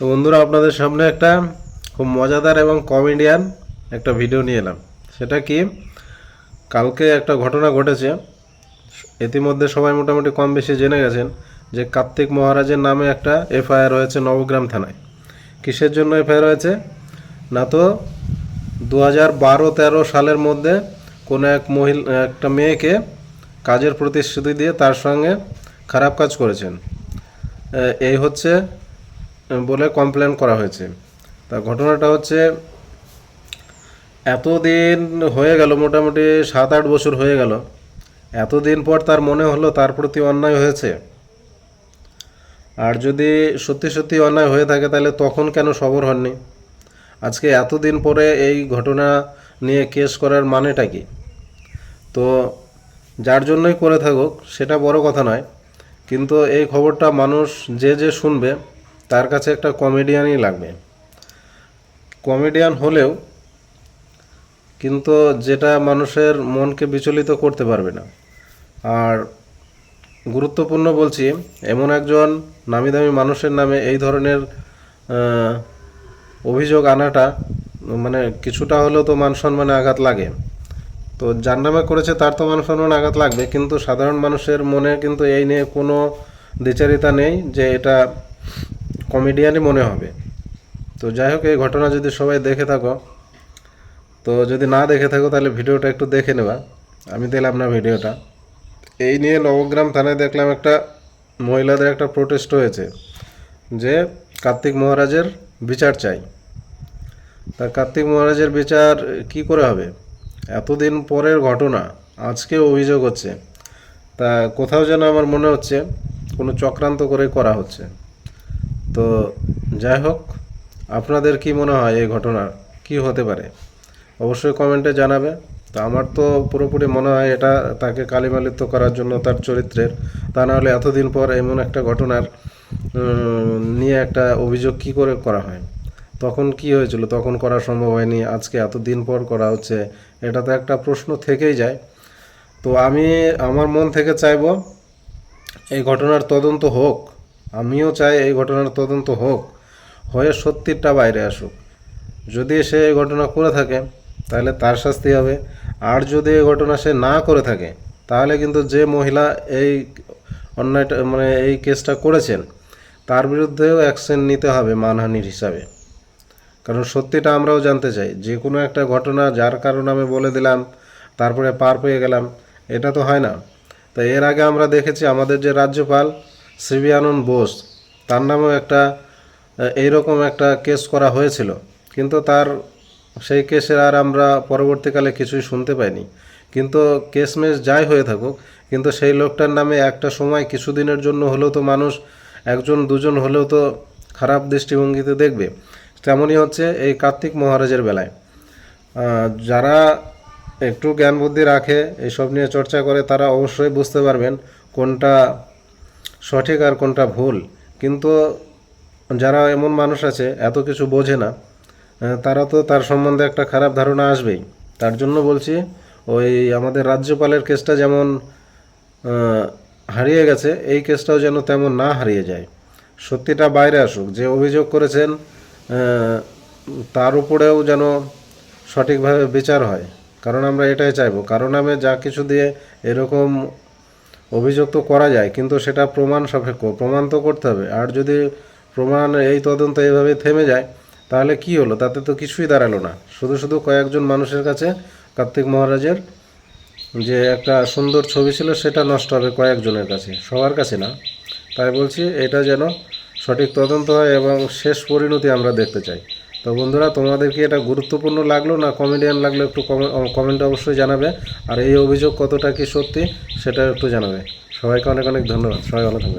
তো বন্ধুরা, আপনাদের সামনে একটা খুব মজাদার এবং কমেডিয়ান একটা ভিডিও নিয়ে এলাম। সেটা কি, কালকে একটা ঘটনা ঘটেছে। ইতিমধ্যে সবাই মোটামুটি কম বেশি জেনে গেছেন যে কার্তিক মহারাজের নামে একটা এফআইআর হয়েছে নবগ্রাম থানায়। কিসের জন্য এফআইআর হয়েছে না তো দু হাজার বারো তেরো সালের মধ্যে কোনো এক মহিলা, একটা মেয়েকে কাজের প্রতিশ্রুতি দিয়ে তার সঙ্গে খারাপ কাজ করেছেন। এই হচ্ছে বলে কমপ্লেন করা হয়েছে। তা ঘটনাটা হচ্ছে, এতদিন হয়ে গেল, মোটামুটি সাত আট বছর হয়ে গেল। এতদিন পর তার মনে হলো তার প্রতি অন্যায় হয়েছে। আর যদি সত্যি সত্যি অন্যায় হয়ে থাকে, তাহলে তখন কেন সবর হননি? আজকে এতদিন পরে এই ঘটনা নিয়ে কেস করার মানেটা কি? তো যার জন্যই করে থাকুক, সেটা বড় কথা নয়। কিন্তু এই খবরটা মানুষ যে যে শুনবে তার কাছে একটা কমেডিয়ানই লাগবে। কমেডিয়ান হলেও কিন্তু যেটা মানুষের মনকে বিচলিত করতে পারবে না। আর গুরুত্বপূর্ণ বলছি, এমন একজন নামি দামি মানুষের নামে এই ধরনের অভিযোগ আনাটা মানে কিছুটা হলেও তো মান সম্মানে আঘাত লাগে। তো যার নামে করেছে তার তো মান সম্মান আঘাত লাগবে, কিন্তু সাধারণ মানুষের মনে কিন্তু এই নিয়ে কোনো দ্বিচারিতা নেই যে এটা কমেডিয়ানই মনে হবে। তো যাই হোক, এই ঘটনা যদি সবাই দেখে থাকো, তো যদি না দেখে থাকো, তাহলে ভিডিওটা একটু দেখে নেবা। আমি দিলাম না ভিডিওটা। এই নিয়ে নবগ্রাম থানায় দেখলাম একটা মহিলাদের একটা প্রোটেস্ট হয়েছে, যে কার্তিক মহারাজের বিচার চাই। তা কার্তিক মহারাজের বিচার কি করে হবে? এতদিন পরের ঘটনা, আজকে অভিযোগ হচ্ছে। তা কোথাও যেন আমার মনে হচ্ছে, কোনো চক্রান্ত করে করা হচ্ছে। তো যাই হোক, আপনাদের কি মনে হয় এই ঘটনা কি হতে পারে? অবশ্যই কমেন্টে জানাবে তো আমার তো পুরোপুরি মনে হয় এটা তাকে কালিমালিত্য করার জন্য তার চরিত্রের। তা নাহলে এতদিন পর এমন একটা ঘটনার নিয়ে একটা অভিযোগ কি করে করা হয়? তখন কি হয়েছিল? তখন করা সম্ভব হয়নি। আজকে এতদিন পর করা হচ্ছে। এটা তো একটা প্রশ্ন থেকেই যায়। তো আমি, আমার মন থেকে চাইব এই ঘটনার তদন্ত হোক। আমিও চাই এই ঘটনার তদন্ত হোক, হয়ে সত্যিটা বাইরে আসুক। যদি সে এই ঘটনা করে থাকে, তাহলে তার শাস্তি হবে। আর যদি এই ঘটনা সে না করে থাকে, তাহলে কিন্তু যে মহিলা এই অন্যায়টা মানে এই কেসটা করেছেন, তার বিরুদ্ধেও অ্যাকশন নিতে হবে মানহানির হিসাবে। কারণ সত্যিটা আমরাও জানতে চাই। যে কোনো একটা ঘটনা যার কারণে আমি বলে দিলাম, তারপরে পার পেয়ে গেলাম, এটা তো হয় না। তো এর আগে আমরা দেখেছি আমাদের যে রাজ্যপাল সিবি আনন্দ বোস, তার নামেও একটা এইরকম একটা কেস করা হয়েছিল। কিন্তু তার, সেই কেসের আর আমরা পরবর্তীকালে কিছুই শুনতে পাইনি। কিন্তু কেসমেস যাই হয়ে থাকুক, কিন্তু সেই লোকটার নামে একটা সময় কিছুদিনের জন্য হলেও তো মানুষ একজন, দুজন হলেও তো খারাপ দৃষ্টিভঙ্গিতে দেখবে। তেমনই হচ্ছে এই কার্তিক মহারাজের বেলায়। যারা একটু জ্ঞান বুদ্ধি রাখে, এইসব নিয়ে চর্চা করে, তারা অবশ্যই বুঝতে পারবেন কোনটা সঠিক আর কোনটা ভুল। কিন্তু যারা এমন মানুষ আছে, এত কিছু বোঝে না তারা তো তার সম্বন্ধে একটা খারাপ ধারণা আসবেই। তার জন্য বলছি, ওই আমাদের রাজ্যপালের কেসটা যেমন হারিয়ে গেছে, এই কেসটাও যেন তেমন না হারিয়ে যায়। সত্যিটা বাইরে আসুক, যে অভিযোগ করেছেন তার উপরেও যেন সঠিকভাবে বিচার হয়। কারণ আমরা এটাই চাইব। কারণ আমি যা কিছু দিয়ে এরকম অভিযোগ তো করা যায়, কিন্তু সেটা প্রমাণ সাপেক্ষ প্রমাণ তো করতে হবে। আর যদি প্রমাণ এই তদন্ত এইভাবে থেমে যায়, তাহলে কি হলো? তাতে তো কিছুই দাঁড়াল না। শুধু শুধু কয়েকজন মানুষের কাছে, কার্তিক মহারাজের যে একটা সুন্দর ছবি ছিল, সেটা নষ্ট হবে কয়েকজনের কাছে। সবার কাছে না। তাই বলছি, এটা যেন সঠিক তদন্ত হয় এবং শেষ পরিণতি আমরা দেখতে চাই। তো বন্ধুরা তোমাদের কি এটা গুরুত্বপূর্ণ লাগল না? কমেডিয়ান লাগল একটু কমেন্টে অবশ্যই জানাবে। আর এই অভিযোগ কতটা কি সত্যি, সেটা একটু জানাবে। সবাইকে অনেক অনেক ধন্যবাদ। সবাই ভালো থাকবে